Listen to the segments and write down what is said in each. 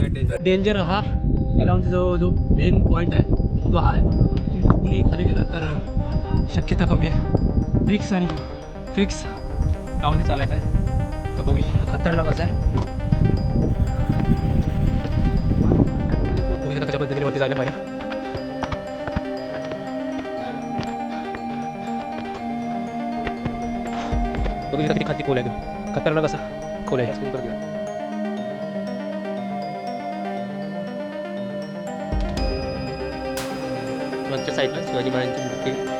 Danger हा लावून जो जो मेन पॉईंट आहे तो हा आहे कुणी खाली गेला तर शक्यता कमी आहे फिक्स आणि फिक्स लावून चालायचं आहे तर बघूया खतरनाक कसं आहे बघूया कशा पद्धतीने वरती जायला पाहिजे बघूया किती खाती खोल आहे खतरनाक कसं खोल आहे मागच्या साईडला शिवाजी महाराजांची मूर्ती.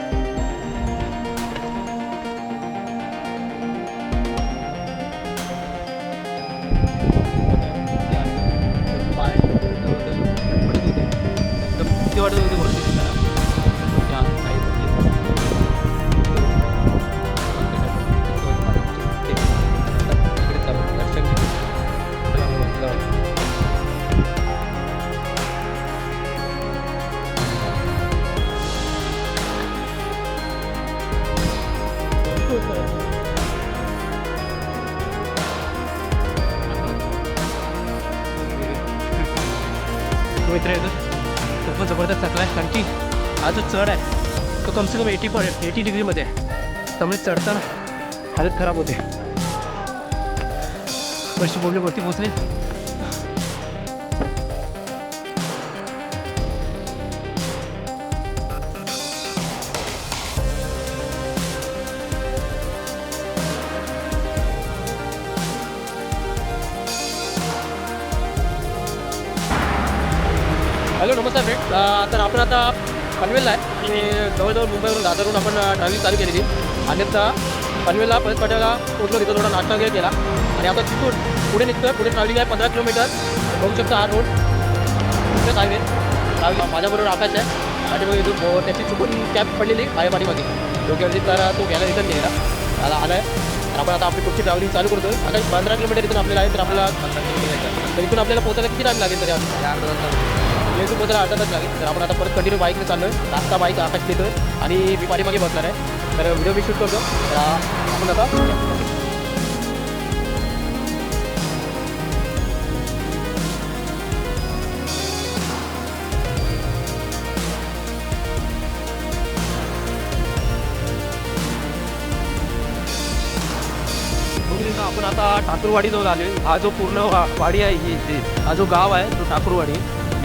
एटी पॉईंट एटी डिग्रीमध्ये त्यामुळे चढताना हालत खराब होते. पैसे बोलले वरती पोचले पनवेलला आहे. आणि जवळजवळ मुंबईवरून दादरवरून आपण ट्रॅव्हलिंग चालू केलेली. आणि आता पनवेलला परत पाट्याला पोहोचलो तिथं थोडा नाश्ता वगैरे केला. आणि आता तिथून पुढे निघतो पुढे ट्रॅव्हलिंग आहे पंधरा किलोमीटर. बघू शकता हा रोड कुठेच हायवे ट्रॅव्हलिंग माझ्याबरोबर आकाश आहे. आणि मग इथून हो, त्याची चुकून कॅब पडलेली माझ्या डोक्यावरती तर तो घ्यायला रिटर्न गेला आला आला आहे तर आपण आता आपली पुढची ट्रॅव्हलिंग चालू करतो आता पंधरा किलोमीटर इथून आपल्याला आहे तर आपल्याला तर इथून आपल्याला पोहोचायला किती टाईम लागेल तरी? आधी इथून पोहोचायला लागेल. तर आपण आता परत कंटिन्यू बाईकने चाललो आहे नाश्ता बाईक आकाश आहे आणि मी पाठीमागे बसणार आहे. तर व्हिडिओ मी शूट करतो. तर आपण आता आपण आता ठाकूरवाडी जवळ आहे हा जो पूर्ण वाडी आहे ही हा जो गाव आहे तो ठाकूरवाडी.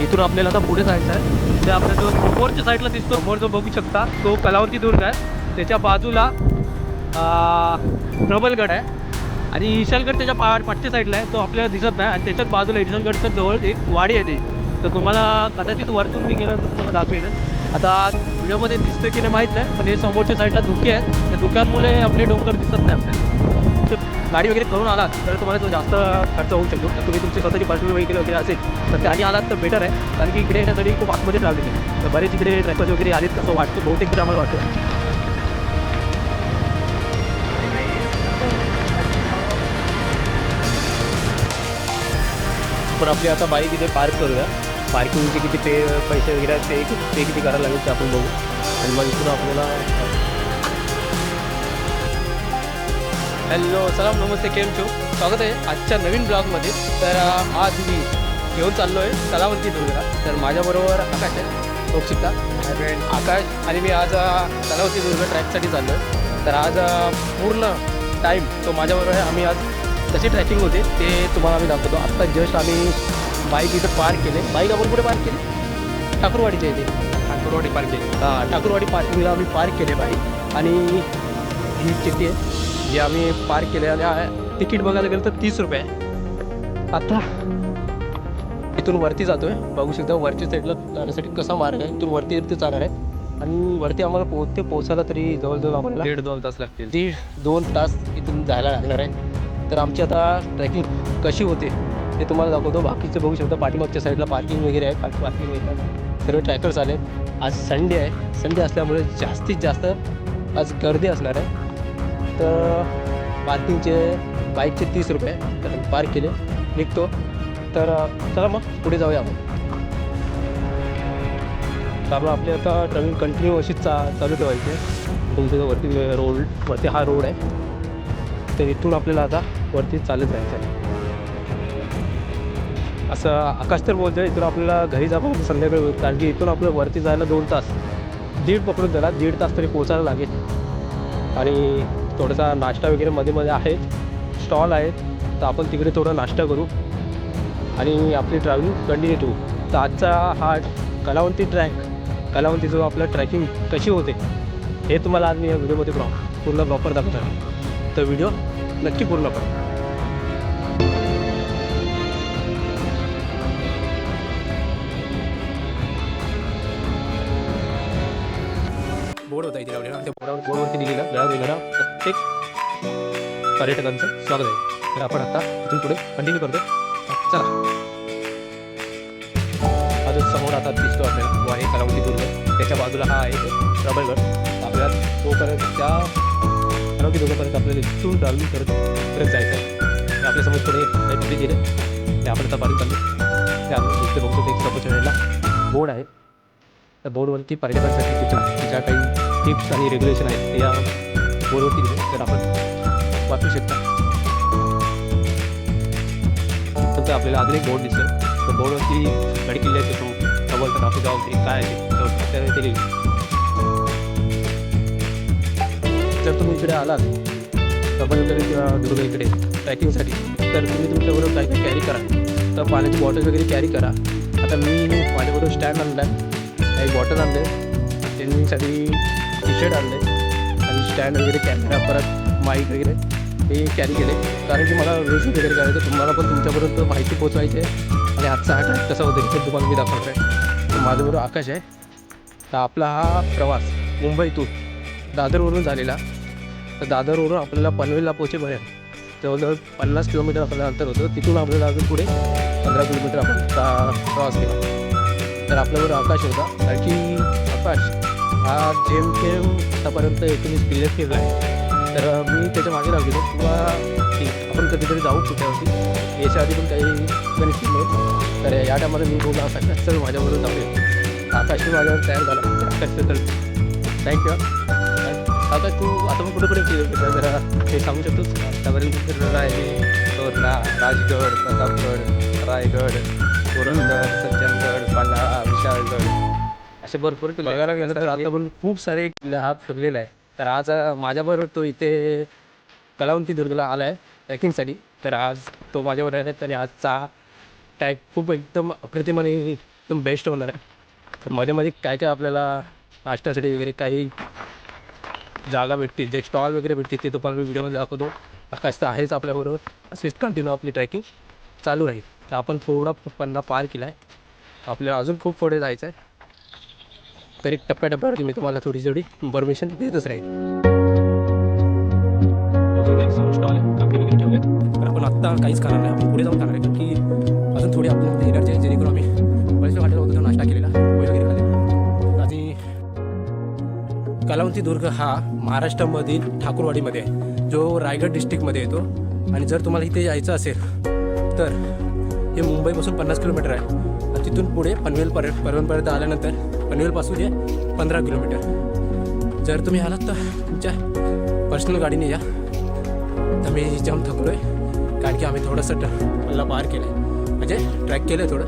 इथून आपल्याला आता पुढे जायचं आहे. ते आपल्या जो समोरच्या साईडला दिसतो समोर जो बघू शकता तो कलावती दुर्ग आहे. त्याच्या बाजूला प्रबलगड आहे. आणि ईशालगड त्याच्या पा पाठच्या साईडला आहे. तो आपल्याला दिसत नाही. आणि त्याच्याच बाजूला ईशालगडच्या जवळ एक वाडी आहे ती. तर तुम्हाला कदाचित वरतून मी गेलं तुम्हाला दाखवेल आता व्हिडिओमध्ये दिसतं की नाही माहीत नाही पण हे समोरच्या साईडला धुके आहेत. त्या धुक्यांमुळे आपले डोंगर दिसत नाही आपल्याला. गाडी वगैरे करून आलात तर तुम्हाला तो जास्त खर्च होऊ शकतो. तर तुम्ही तुमची स्वतःची पर्सनल वेहिकल वगैरे असेल तर त्याने आलात तर बेटर आहे. कारण की इकडे येण्यासाठी खूप आतमध्ये लागले तर बरेच इकडे ट्रॅकर्स वगैरे आलेत कसं वाटतं. बहुतेक आम्हाला वाटतं. पण आपली आता बाईक इथे पार्क करूया. पार्किंगचे किती पे पैसे वगैरे ते ते किती करायला लागेल ते आपण बघू. आणि मग इथून आपल्याला हॅलो सलाम नमस्ते केम छो स्वागत आहे आजच्या नवीन ब्लॉगमध्ये. तर आज मी घेऊन चाललो आहे कलावंती दुर्गला तर माझ्याबरोबर आकाश आहे रोक्षिता आकाश आणि मी आज अं, कलावती दुर्ग ट्रॅकसाठी चाललो आहे तर आज पूर्ण टाईम तो माझ्याबरोबर आहे आम्ही आज कशी ट्रॅकिंग होते ते तुम्हाला आम्ही दाखवतो. आत्ता जस्ट आम्ही बाईक इथं पार्क केले. बाईक आपण कुठे पार्क केली? ठाकूरवाडीच्या इथे. ठाकूरवाडी पार्क केली. हां ठाकूरवाडी पार्किंगला आम्ही पार्क केले बाईक आणि ही चिठ्ठी आहे. जी आम्ही पार्क केले आणि तिकीट बघायला गेलं तर तीस रुपये. आता इथून वरती जातो आहे बघू शकता वरच्या साईडला जाण्यासाठी कसा मार्ग आहे. इथून वरती वरती जाणार आहे. आणि वरती आम्हाला पोहोचते पोहोचायला तरी जवळजवळ आम्हाला दीड दोन तास लागतील. दीड दोन तास इथून जायला लागणार आहे. तर आमची आता ट्रेकिंग कशी होते ते तुम्हाला दाखवतो. बाकीचे बघू शकता पाठीमागच्या साईडला पार्किंग वगैरे आहे. पार्किंग पार्किंग वगैरे सर्व ट्रॅकर्स आले आज संडे आहे. संडे असल्यामुळे जास्तीत जास्त आज गर्दी असणार आहे. तर पार्किंगचे बाईकचे तीस रुपये तर पार्क केले निघतो. तर चला मग पुढे जाऊया आपण. त्यामुळे आपली आता ट्रॅव्हलिंग कंटिन्यू अशीच चा चालू ठेवायची. तुमच्या वरती रोड वरती हा रोड आहे. तर इथून आपल्याला आता वरती चालत जायचं आहे. असं आकाश तर बोलतोय इथून आपल्याला घरी जावं संध्याकाळी. होईल कारण की इथून आपलं वरती जायला दोन तास. दीड पकडून झाला दीड तास तरी पोचायला लागेल. आणि थोडासा नाश्ता वगैरे मध्ये मध्ये आहे. स्टॉल आहेत तर आपण तिकडे थोडा नाश्ता करू. आणि आपली ट्रॅव्हलिंग कंटिन्यू ठेवू. तर आजचा हा कलावंती ट्रॅक कलावंती जो ट्रॅकिंग कशी होते हे तुम्हाला आज मी या व्हिडिओमध्ये प्रॉ पूर्ण प्रॉपर दाखवतो तर व्हिडिओ नक्की पूर्ण करा. बोर्ड होता इथे लावलेला त्या बोर्डावर बोर्डवरती लिहिलेला वेळा वेगळा. प्रत्येक पर्यटकांचं स्वागत आहे. तर आपण आता इथून पुढे कंटिन्यू करतो चला. अजून समोर आता दिसतो आपल्याला तो आहे कलावती दुर्ग त्याच्या बाजूला हा आहे प्रबळगड आपल्याला तोपर्यंत त्या कलावती दुर्गापर्यंत आपल्याला इथून ट्रॅव्हलिंग करत करत जायचं आहे आपल्या आपल्यासमोर थोडे काही पुढे ते आपण आता पाणी चाललो. त्या इथे बघतो ते प्रपंचला बोर्ड आहे. त्या बोर्डवरती पर्यटकांसाठी तिच्या ज्या काही टिप्स आणि रेग्युलेशन आहेत या बोर्डवरती दिले तर आपण वाचू शकता. तर आपल्याला अजून एक बोर्ड दिसतं तर बोर्डवरती गड किल्ल्याचे तो खबर तर आपली गाव ते काय आहे ते त्यावर लिहिलं. जर तुम्ही इकडे आलात कबनकडे किंवा दुर्गा इकडे ट्रॅकिंगसाठी तर तुम्ही तुमच्याबरोबर काय कॅरी करा. तर पाण्याची बॉटल वगैरे कॅरी करा. आता मी माझ्याबरोबर स्टँड आणला आहे एक बॉटल आणले ट्रेनिंगसाठी टी शर्ट आणले आणि स्टँड वगैरे कॅमेरा परत माईक वगैरे हे कॅरी केले. कारण की मला व्हिडिओ वगैरे करायचं तुम्हाला पण तुमच्यापर्यंत माहिती पोचवायची आहे. आणि आजचा हा ट्रॅक कसा होतो ते तुम्हाला मी दाखवतो आहे. माझ्याबरोबर आकाश आहे. तर आपला हा प्रवास मुंबईतून दादरवरून झालेला. तर दादरवरून आपल्याला पनवेलला पोचेपर्यंत जवळजवळ पन्नास किलोमीटर आपल्याला अंतर होतं. तिथून आपल्याला अजून पुढे पंधरा किलोमीटर आपण प्रवास केला. तर आपल्याबरोबर आकाश होता. कारण की आकाश हा जेम केम आतापर्यंत एकोणीस किल्ले फिरला आहे. तर मी त्याच्यामागे लागलेलो किंवा आपण कधीतरी जाऊ कुठ्यावरती याच्या आधी पण काही गणित फिरलो तर या टायमाला मी बोललो आकाश चल माझ्याबरोबर जाऊया. आकाशी माझ्यावर तयार झाला. तर आकाश चल. थँक्यू आकाश तू आता मग कुठेपर्यंत कुठे फिरतो जरा हे सांगू शकतोस आतापर्यंत फिरलेलं आहे तोरणा राजगड प्रतापगड रायगड पुरंदर सज्जनगड पाला विशाळगड असे भरपूर किल्ले बघायला गेलं तर आता पण खूप सारे किल्ले हा फिरलेला आहे. तर आज अं, माझ्याबरोबर तो इथे कलावंती दुर्गला आला आहे ट्रॅकिंगसाठी. तर आज तो माझ्याबरोबर आहे आणि आजचा टॅग खूप एकदम अप्रतिम आणि एकदम बेस्ट होणार आहे. तर मध्ये मध्ये काय काय आपल्याला नाश्त्यासाठी वगैरे काही जागा भेटतील जे स्टॉल वगैरे भेटतील ते तुम्हाला मी व्हिडिओमध्ये दाखवतो. आकाश तर आहेच आपल्याबरोबर. असेच कंटिन्यू आपली ट्रॅकिंग चालू राहील. तर आपण थोडा पन्ना पार केला आहे आपल्याला अजून खूप पुढे जायचं आहे तर एक टप्प्याटप्प्यावरती मी तुम्हाला थोडी थोडी इन्फॉर्मेशन देतच राहील. तर आपण आत्ता काहीच खाणार नाही आपण पुढे जाऊन खाणार आहे की अजून थोडी आपण एनर्जी म्हणजे आहे जेणेकरून आम्ही बरेचशा वाटेला होतो नाश्ता केलेला वगैरे खाल्ले. आणि कलावंती दुर्ग हा महाराष्ट्रामधील ठाकूरवाडीमध्ये आहे. जो रायगड डिस्ट्रिक्टमध्ये येतो. आणि जर तुम्हाला इथे यायचं असेल तर हे मुंबईपासून पन्नास किलोमीटर आहे. तिथून पुढे पनवेल पर्यंत परवनपर्यंत आल्यानंतर पनवेलपासून जे पंधरा किलोमीटर. जर तुम्ही आलात तर तुमच्या पर्सनल गाडीने या. तर मी जाम थकलो आहे कारण की आम्ही थोडंसं ट मला पार केलं आहे म्हणजे ट्रॅक केलं आहे थोडं.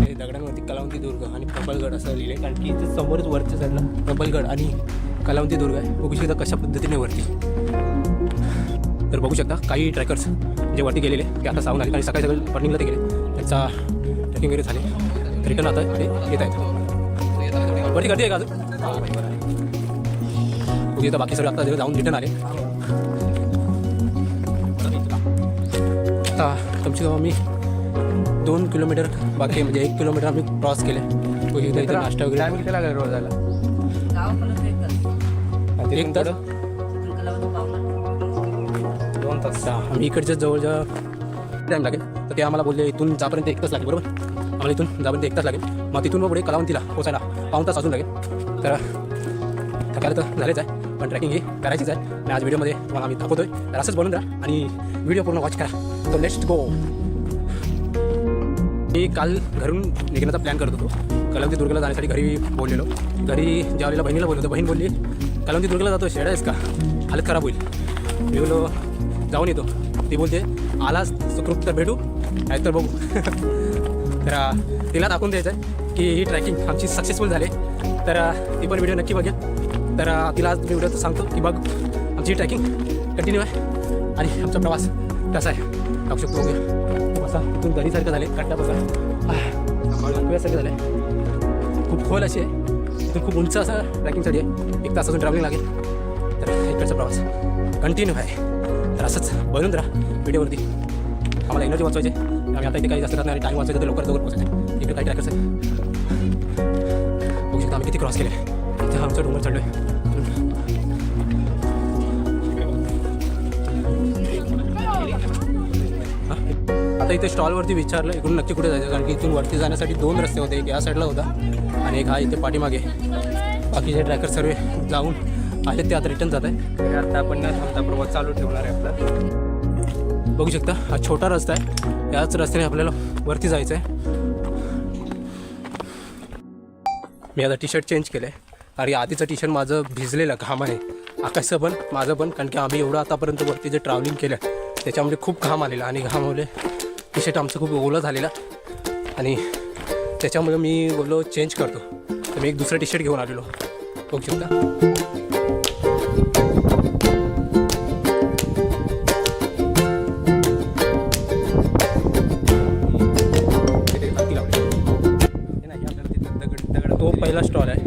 हे कलावंती दुर्ग आणि प्रबलगड असं लिहिलं आहे कारण की इथे समोरच वरच्या साईडला प्रबलगड आणि कलावंती दुर्ग आहे. बघू शकता कशा पद्धतीने वरती. तर बघू शकता काही ट्रॅकर्स जे वरती गेलेले ते आता सावून आले आणि सकाळी सकाळी मॉर्निंगला ते गेले. त्यांचा ट्रेकिंग वगैरे झाले. रिटर्न आता ते येत आहेत. वरती गर्दी आहे का अजून? इथं बाकी सगळं आता जाऊन रिटर्न आले. आता कमसे कम आम्ही दोन किलोमीटर बाकी म्हणजे एक किलोमीटर आम्ही क्रॉस केले. बघू इथं इथे नाश्ता वगैरे. किती लागेल रोज जायला? एक तास दोन तास आम्ही इकडच्या जवळजवळ टाईम लागेल. तर ते आम्हाला बोलले इथून जापर्यंत एक तास लागेल बरोबर? आम्हाला इथून जापर्यंत एक तास लागेल. मग तिथून मग पुढे कलावंतीला पोचायला पाऊन तास अजून लागेल. तर थकायला तर झालेच आहे पण ट्रॅकिंग ही करायचीच आहे. आणि आज व्हिडिओमध्ये मला आम्ही दाखवतोय. तर असंच बनून राहा आणि व्हिडिओ पूर्ण वॉच करा. तो नेक्स्ट गो मी काल घरून निघण्याचा प्लॅन करत होतो. कलावंती दुर्गला जाण्यासाठी घरी बोललेलो. घरी ज्यावेळेला बहिणीला बोललो होतो बहीण बोलली कलावंती दुर्गला जातो शेडा आहेस का? हालत खराब होईल. मी बोललो जाऊन येतो. ती बोलते आलाच सुखरूप तर भेटू. नाही तर बघू. तर तिला दाखवून द्यायचं आहे की ही ट्रॅकिंग आमची सक्सेसफुल झाली. तर ती पण व्हिडिओ नक्की बघेल. तर तिला आज मी व्हिडिओ सांगतो की बघ आमची ट्रॅकिंग कंटिन्यू आहे आणि आमचा प्रवास कसा आहे. टाकू शकतो बघूया. बसा इथून दरीसारखं झाले कट्टा बसा. सारखं झालं आहे खूप खोल अशी आहे. तिथून खूप उंच असं ट्रॅकिंगसाठी आहे. एक तास अजून ट्रॅव्हलिंग लागेल. तर इकडचा प्रवास कंटिन्यू आहे. असंच. बनून राहा व्हिडिओवरती. आम्हाला एनर्जी वाचवायचे आहे. आम्ही आता इथे काही जास्त राहत नाही. टाईम वाचवायचं तर लवकर लवकर पोहोचायचं. इकडे काही ट्रॅकर्स आहे बघू शकता आम्ही किती क्रॉस केले. इथे आमचं डोंगर चढलो आहे आता इथे स्टॉलवरती विचारलं. इकडून नक्की कुठे जायचं? कारण की इथून वरती जाण्यासाठी दोन रस्ते होते. एक या साईडला होता. आणि एक हा इथे पाठीमागे. बाकीचे ट्रॅकर सर्व जाऊन आहेत ते आता रिटर्न जात आहे. आता आपण न थांबता प्रवास चालू ठेवणार आहे आपला. बघू शकता हा छोटा रस्ता आहे. याच रस्त्याने आपल्याला वरती जायचं आहे. मी आता टी शर्ट चेंज केलं आहे आणि आधीचं टी शर्ट माझं भिजलेलं घामाने आकाशचं पण माझं पण कारण की आम्ही एवढं आतापर्यंत वरती जे ट्रॅव्हलिंग केलं त्याच्यामध्ये खूप घाम आलेला आणि घामामुळे टी शर्ट आमचं खूप ओलं झालेलं. आणि त्याच्यामुळे मी बोललो चेंज करतो. तर मी एक दुसरं टी शर्ट घेऊन आलेलो. बघू शकता. लावले. तो पहिला स्टॉल आहे.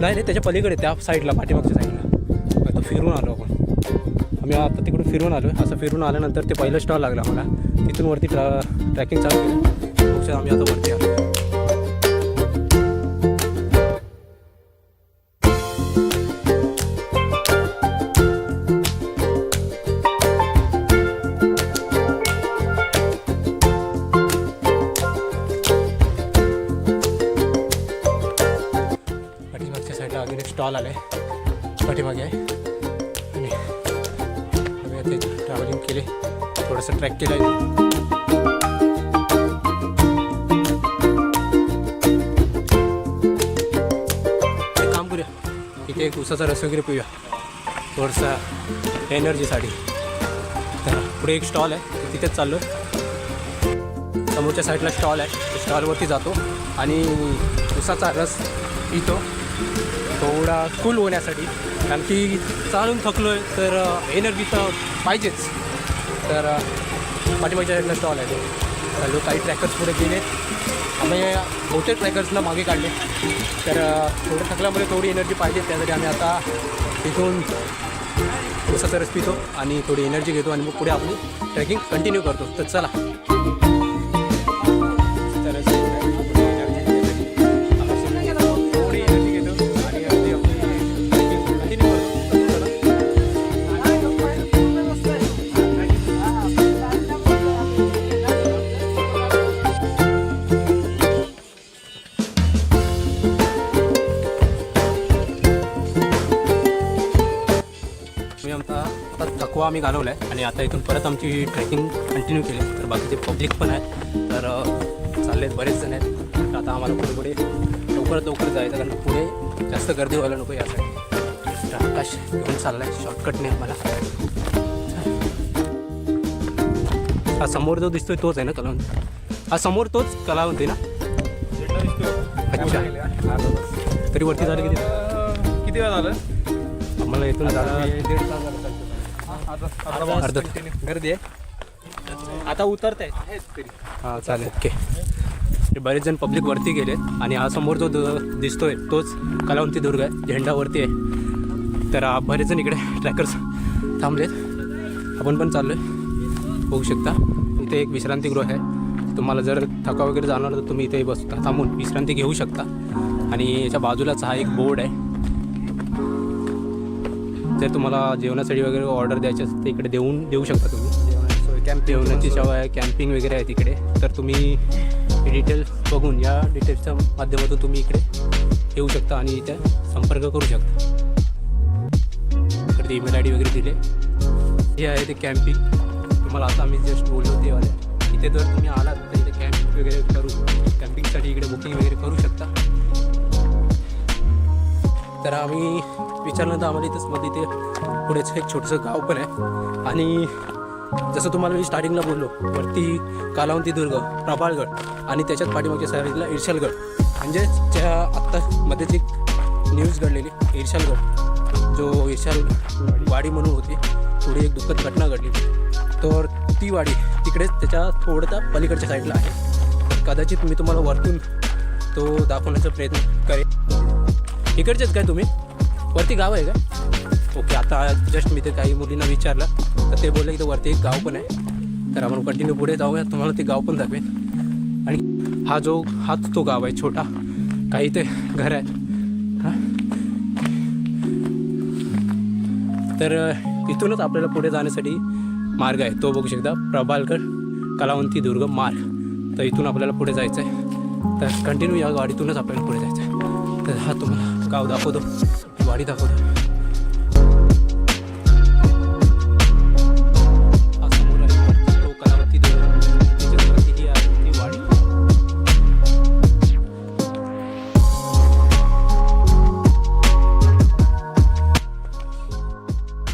नाही नाही त्याच्या पलीकडे त्या साईडला पाठीमागच्या साईडला आता फिरून आलो आपण. आम्ही आता तिकडून फिरून आलो असं फिरून आल्यानंतर ते पहिलं स्टॉल लागला मला तिथून वरती ट्रॅकिंग चालू केलं. आम्ही आता वरती आलो स्टॉल आला आहे पाठीमागे आहे. आणि आम्ही आता ट्रॅव्हलिंग केले थोडंसं ट्रॅक केलं आहे एक काम करूया. इथे एक उसाचा रस वगैरे पिऊया. थोडंसं एनर्जीसाठी तर पुढे एक स्टॉल आहे. तिथेच चाललो समोरच्या साईडला स्टॉल आहे. स्टॉलवरती जातो. आणि उसाचा रस पितो. थोडा कूल होण्यासाठी. कारण की चालून थकलो आहे तर एनर्जी तर पाहिजेच. तर पाठीमागच्या साईडला स्टॉल आहे तो. काही ट्रॅकर्स पुढे गेले. आम्ही बहुतेक ट्रॅकर्सला मागे काढले. तर थोडं थकल्यामुळे थोडी एनर्जी पाहिजे. त्यासाठी आम्ही आता तिथून उसाचा रस पितो आणि थोडी एनर्जी घेतो आणि मग पुढे आपली ट्रेकिंग कंटिन्यू करतो. तर चला. घालवला आहे आणि आता इथून परत आमची ट्रेकिंग कंटिन्यू केली. तर बाकीचे पब्लिक पण आहे तर चालले आहेत बरेच जण आहेत. तर आता आम्हाला पुढे पुढे लवकरात लवकर जायचं कारण पुढे जास्त गर्दी व्हायला नको यासाठी. तर आकाश घेऊन चालला आहे शॉर्टकटने आम्हाला. हा समोर जो दिसतोय तोच आहे ना कलावंत? हा समोर तोच कलावंत आहे ना? अच्छा. तरी वरती झालं किती? किती वेळ झालं? आम्हाला इथून झालं. दीड तास झाला. अर्धा गर्दी आहे? आता उतरत आहे हां चालेल. ओके. बरेच जण पब्लिक वरती गेले आणि हा समोर जो दिसतोय तोच कलावंती दुर्ग आहे. झेंडा वरती आहे. तर बरेच जण इकडे ट्रॅकर्स थांबलेत. आपण पण चाललो आहे बघू शकता. इथे एक विश्रांतीगृह आहे. तुम्हाला जर थका वगैरे जाणार तर तुम्ही इथे बसता. थांबून विश्रांती घेऊ शकता. आणि याच्या बाजूलाच हा एक बोर्ड आहे. जर तुम्हाला जेवणासाठी वगैरे ऑर्डर द्यायची असेल तर इकडे देऊन देऊ शकता तुम्ही. कॅम्प जेवणाची सेवा आहे कॅम्पिंग वगैरे आहे तिकडे. तर तुम्ही डिटेल्स बघून या डिटेल्सच्या माध्यमातून तुम्ही इकडे येऊ शकता आणि इथे संपर्क करू शकता. इकडे ईमेल आय डी वगैरे दिले. हे आहे ते कॅम्पिंग तुम्हाला आता आम्ही जस्ट बोललो ते वाले इथे जर तुम्ही आलात तर इथे कॅम्पिंग वगैरे करू. कॅम्पिंगसाठी इकडे बुकिंग वगैरे करू शकता. तर आम्ही विचारल्यानंतर आम्हाला इथंच मध्ये इथे पुढेच एक छोटंसं गाव पण आहे. आणि जसं तुम्हाला मी स्टार्टिंगला बोललो वरती कालावंती दुर्ग प्रभाळगड आणि त्याच्यात पाठीमागच्या साईडला इर्शालगड. म्हणजेच त्या आत्ता मध्येच एक न्यूज घडलेली इर्शालगड जो इर्शाल वाडी म्हणून होती थोडी एक दुःखद घटना घडली. तर ती वाडी तिकडेच त्याच्या थोडं पलीकडच्या साईडला आहे. कदाचित मी तुम्हाला वरतून तो दाखवण्याचा प्रयत्न करेन. इकडचेच काय तुम्ही? वरती गाव आहे का? ओके आता जस्ट मी ते काही मुलींना विचारलं तर ते बोलले की ते वरती एक गाव पण आहे. तर आपण कंटिन्यू पुढे जाऊया. तुम्हाला ते गाव पण दाखवेल आणि हा जो हाच तो गाव आहे छोटा. काही ते घर आहे. हां? तर इथूनच आपल्याला पुढे जाण्यासाठी मार्ग आहे. तो बघू शकता. प्रभालकर कलावंती दुर्ग मार्ग. तर इथून आपल्याला पुढे जायचं आहे तर कंटिन्यू या गाडीतूनच आपल्याला पुढे जायचं आहे तर हा तुम्हाला गाव दाखवतो. आहे आहे वाडी।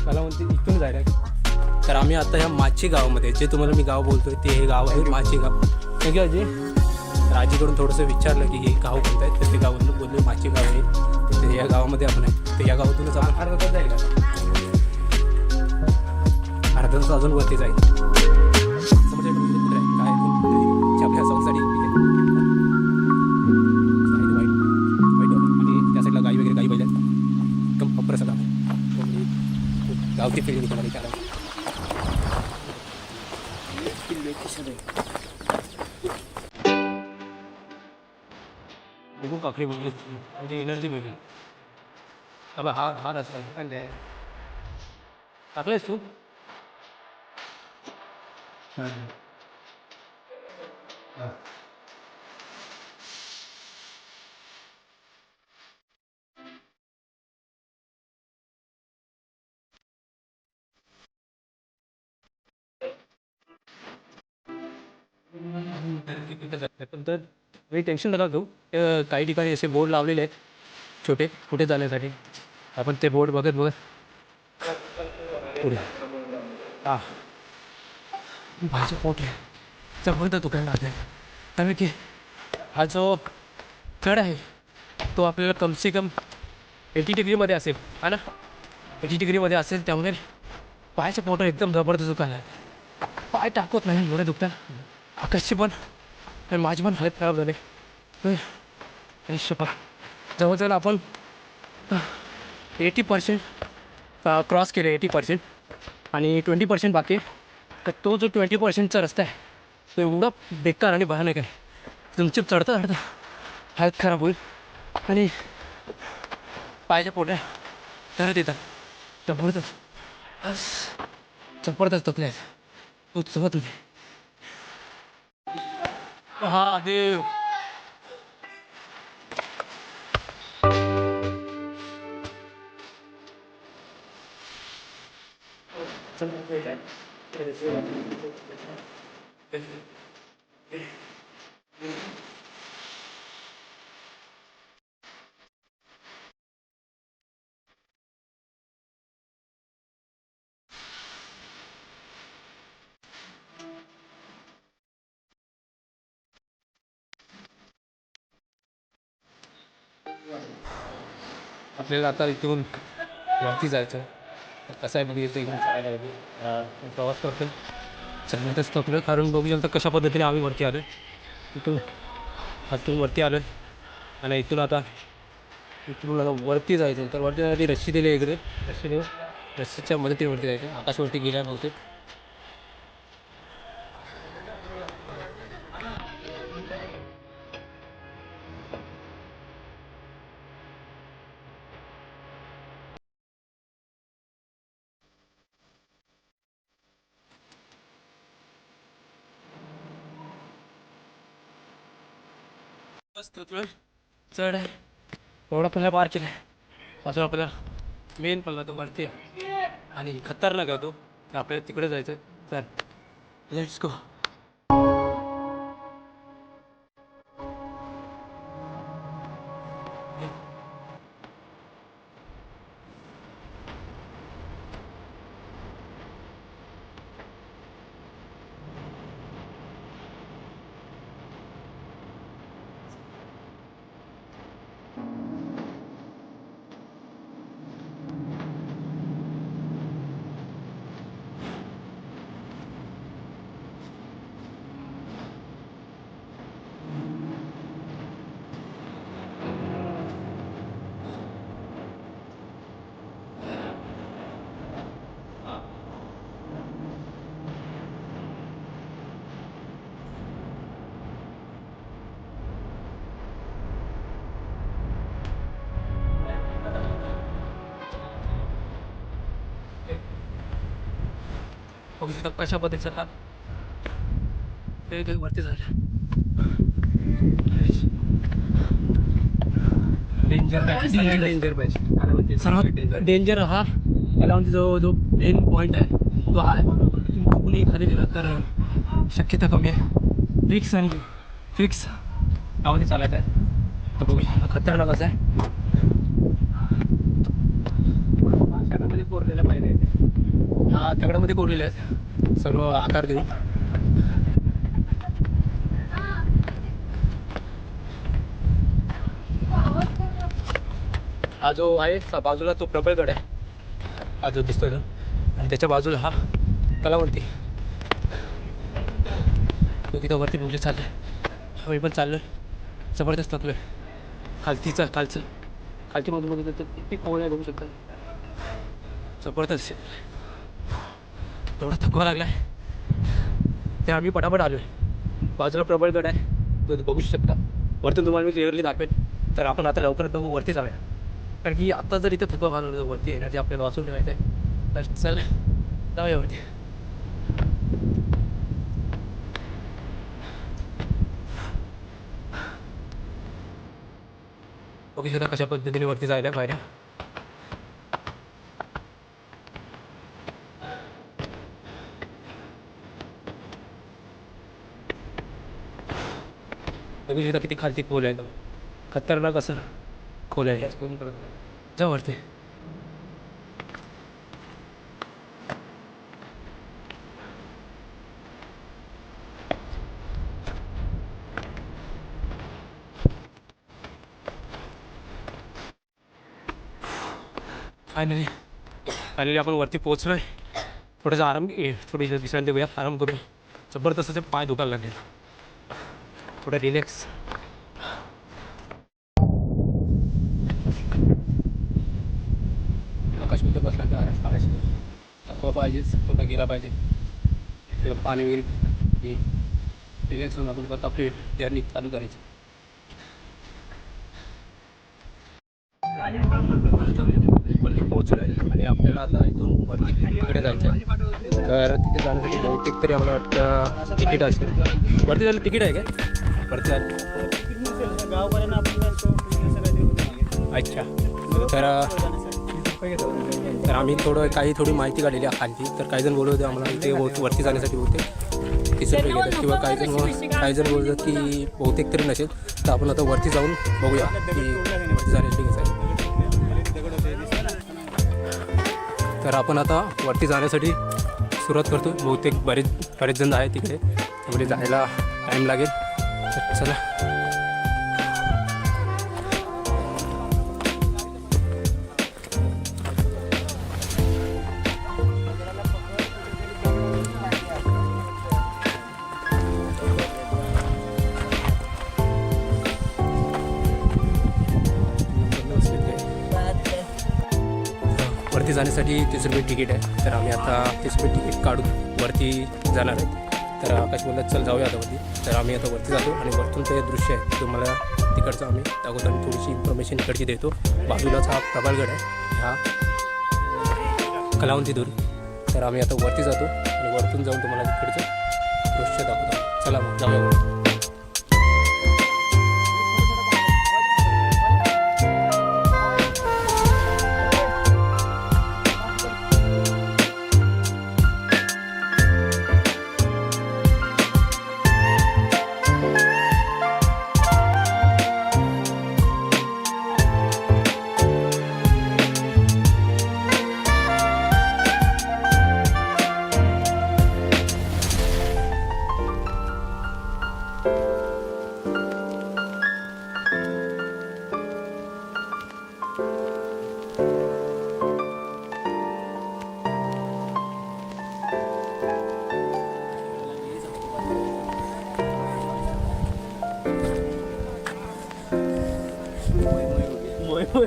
कलावंती इथून आम्ही आता या माची गावामध्ये जे तुम्हाला मी गाव बोलतोय ते हे गाव आहे माची गाव। थँक यू अजय थोडंसं विचारलं की हे, गाव कोणतं आहे तर ते गावातून बोलले माची गाव आहे या गावामध्ये आपण आहे. तर या गावातूनच आपण अर्धा तास जाईल अर्धा तास अजून वरती जाईल समजा कुठे आहे? काय जे आपल्या वाईट. वाईट आणि त्या साईडला गाई वगैरे गाई पाहिजे आहेत. कम प्रसाद फिरली तुम्हाला त्याला बघू काकडी बघू म्हणजे एनर्जी हा हा रस्ता आहे काय नाही टाकलेस तू पण तर काही टेन्शन नका घेऊ. काही ठिकाणी असे बोर्ड लावलेले आहेत छोटे कुठे जाण्यासाठी? आपण ते बोर्ड बघत बघत पुढे. हा. भाजी पोट आहे जबरदस्त दुकान आहे? कारण की हा जो चढ आहे तो आपल्याला कमसे कम एटी डिग्रीमध्ये असेल. हा ना? एटी डिग्रीमध्ये असेल त्यामुळे पायाचे पोटावर एकदम जबरदस्त दुकान आहे पाय टाकत नाही एवढे दुखतात आकाशची पण आणि माझी पण हालत खराब झाले. जवळ जवळ आपण एटी पर्सेंट क्रॉस केले एटी पर्सेंट आणि ट्वेंटी पर्सेंट बाकी तर तो जो ट्वेंटी पर्सेंटचा रस्ता आहे तो एवढा बेकार आणि भयानक आहे. तुमचे चढता चढता हालत खराब होईल. आणि पायच्या पोट्या तर येतात. जबरदस्त अस, जबरदस्त तपले आहेत. तू तुम्ही. हा देव आपल्याला आता इथून वरती जायचं आहे कसं आहे बघितलं इकडून प्रवास करतो सगळ्यातच थकलं कारण बघू शकता कशा पद्धतीने आम्ही वरती आलो आहे इथून हातून वरती आलो आहे आणि इथून आता इथून आता वरती जायचं. तर वरती जाण्यासाठी रस्सी दिली इकडे. रस्सी देऊ. रस्सीच्या मदतीने वरती जायचं. आकाशवरती गेल्या बहुतेक चढ. आहे एवढा पल्ला पार केला आहे पाचवा आपल्याला मेन पल्ला तो वरती. आहे आणि खतरनाक आहे तो. आपल्याला तिकडे जायचं आहे. चल. लेट्स गो बघू शकता कशा पद्धतीचं हा ते काही वरती झालं. डेंजर डेंजर पाहिजे सर्वात डेंजर हा म्हणजे जो जो एंड पॉईंट आहे तो हा आहे. कुणी खाली गेला तर शक्यता कमी आहे. फिक्स आणि फिक्स यामध्ये चालायचं आहे. तर बघूया खतरनाक असं आहे. दगडामध्ये कोरलेल्या पायऱ्या आहेत. हा दगडामध्ये कोरलेले आहेत. सर्व आकार देऊन हा जो आहे बाजूला तो प्रबळगड आहे. हा जो दिसतोय ना आणि त्याच्या बाजूला हा तलावरती. तो तिथं वरती म्हणजे चाललं आहे मी पण चाललो आहे जबरदस्त लागलो आहे खालतीचं खालचं. खालची मधून मध्ये तर किती आहे बघू शकतात जबरदस्त. थोडा थकवा लागला आहे ते आम्ही पटापट आलो आहे बाजूला प्रबळगड आहे. तो बघू शकता. वरतून तुम्हाला मी क्लिअरली दाखवेन. तर आपण आता लवकरात लवकर वरती जाऊया. कारण की आता जर इथे थकवा घालवलं वरती एनर्जी आपल्याला वाचून ठेवायचं आहे तर चल जाऊया वरती. बघू शकता कशा पद्धतीने वरती जायला पाहिजे बघू शकता किती खालती खोल आहे खतरनाक असं खोल आहे. जा वरती. फायनली फायनली आपण वरती पोहोचलो आहे थोडासा आराम घे थोडी विश्रांती घेऊया आराम करू जबरदस्त पाय दुखायला लागेल थोडं रिलॅक्स आकाशमध्ये बसला तर आकाश थकवा पाहिजेच थोडा गेला पाहिजे. तेव्हा पाणी वगैरे रिलॅक्स होऊन आपण परत आपली जर्नी चालू करायची. वरती आहे आणि आपल्याला आता इथून वरती तिकडे जायचं आहे तर तिथे जाण्यासाठी बहुतेक तरी आम्हाला वाटतं तिकीट असेल. वरती जायला तिकीट आहे का जायला अच्छा. तर तर आम्ही थोडं काही थोडी माहिती काढलेली आहे खालची. तर काही जण बोलत होते आम्हाला वर- वरती जाण्यासाठी होते तीस रुपये घेतात किंवा काही जण काही जण बोलतात की बहुतेक तरी नसेल. तर आपण आता वरती जाऊन बघूया की वरती जाण्यासाठी कसं आहे. तर आपण आता वरती जाण्यासाठी सुरुवात करतो बहुतेक बरेच बरेच जण आहेत तिकडे त्यामुळे जायला टाईम लागेल. चला. वरती जाण्यासाठी तीस रुपये तिकीट आहे. तर आम्ही आता तीस रुपये तिकीट काढू वरती जाणार आहे. तर आकाश बोलला चल जाऊया आता वरती. तर आम्ही आता वरती जातो आणि वरतून ते दृश्य आहे. तुम्हाला तिकडचं आम्ही अगोदर थोडीशी इन्फॉर्मेशन इकडची देतो. बाजूलाच हा प्रबळगड आहे. ह्या कलावंती दूर. तर आम्ही आता वरती जातो आणि वरतून जाऊन तुम्हाला तिकडचं दृश्य दाखवतो. चला मग जाऊया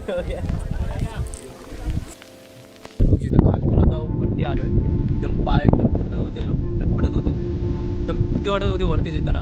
वरती. आलोय एकदम पाय एकदम थंड होते लोक पडत होते एकदम भीती वाटत होती वरती येताना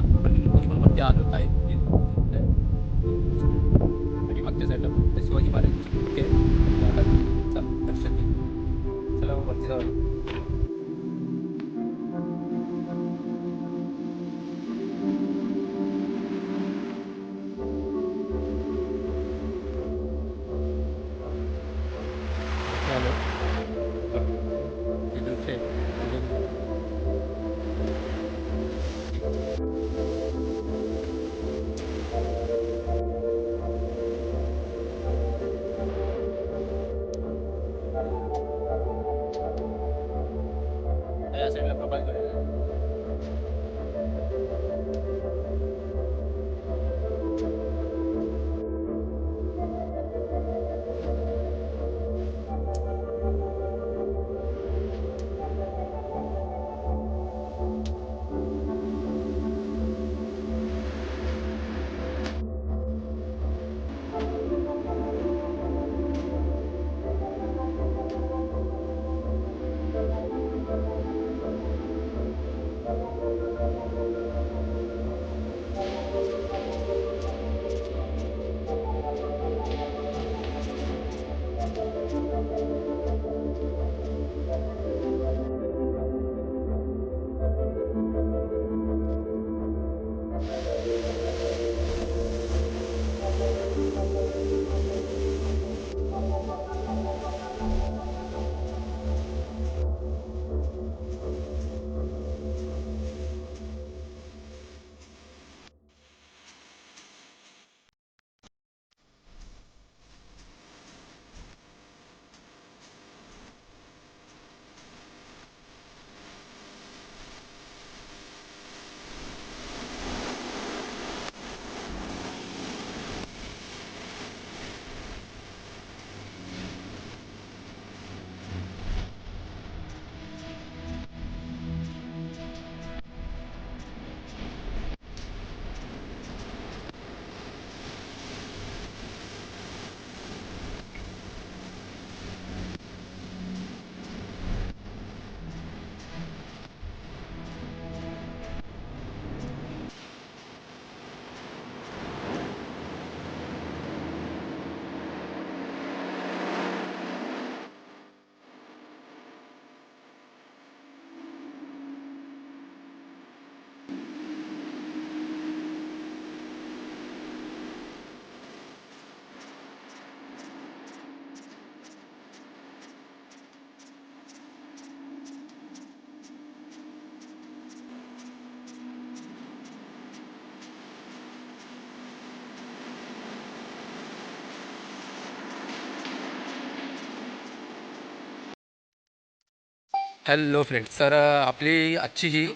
हॅलो फ्रेंड्स तर आपली आजची ही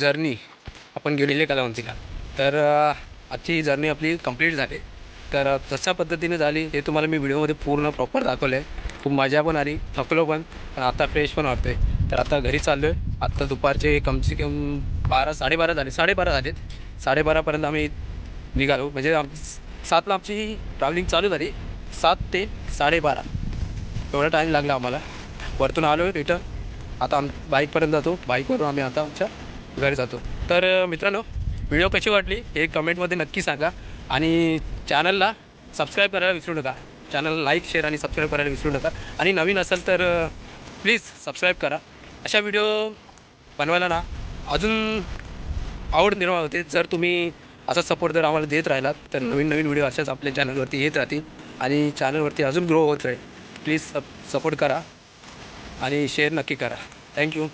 जर्नी आपण गेलेली कलावंतीला. तर आजची ही जर्नी आपली कंप्लीट झाली. तर जशा कशा पद्धतीने झाली हे तुम्हाला मी व्हिडिओमध्ये पूर्ण प्रॉपर दाखवलं आहे. खूप मजा पण आली थकलो पण पण आता फ्रेश पण वाटतोय. तर आता घरी चाललो आहे आत्ता दुपारचे कमसे कम बारा साडेबारा झाले. साडेबारा झालेत. साडेबारापर्यंत आम्ही निघालो. म्हणजे आम सातला आमची ट्रॅव्हलिंग चालू झाली. सात ते साडेबारा. एवढा टाईम लागला आम्हाला. वरतून आलो आहे रिटर्न आता आम बाईकपर्यंत जातो. बाईकवरून आम्ही आता आमच्या घरी जातो. तर मित्रांनो व्हिडिओ कशी वाटली हे कमेंटमध्ये नक्की सांगा. आणि चॅनलला सबस्क्राईब करायला विसरू नका. चॅनलला लाईक शेअर आणि सबस्क्राईब करायला विसरू नका. आणि नवीन असेल तर प्लीज सबस्क्राईब करा. अशा व्हिडिओ बनवायला ना अजून आवड निर्माण होते. जर तुम्ही असा सपोर्ट जर आम्हाला देत राहिलात तर नवीन नवीन व्हिडिओ अशाच आपल्या चॅनलवरती येत राहतील. आणि चॅनलवरती अजून ग्रो होत राहील. प्लीज सप सपोर्ट करा. आणि शेअर नक्की करा. थँक्यू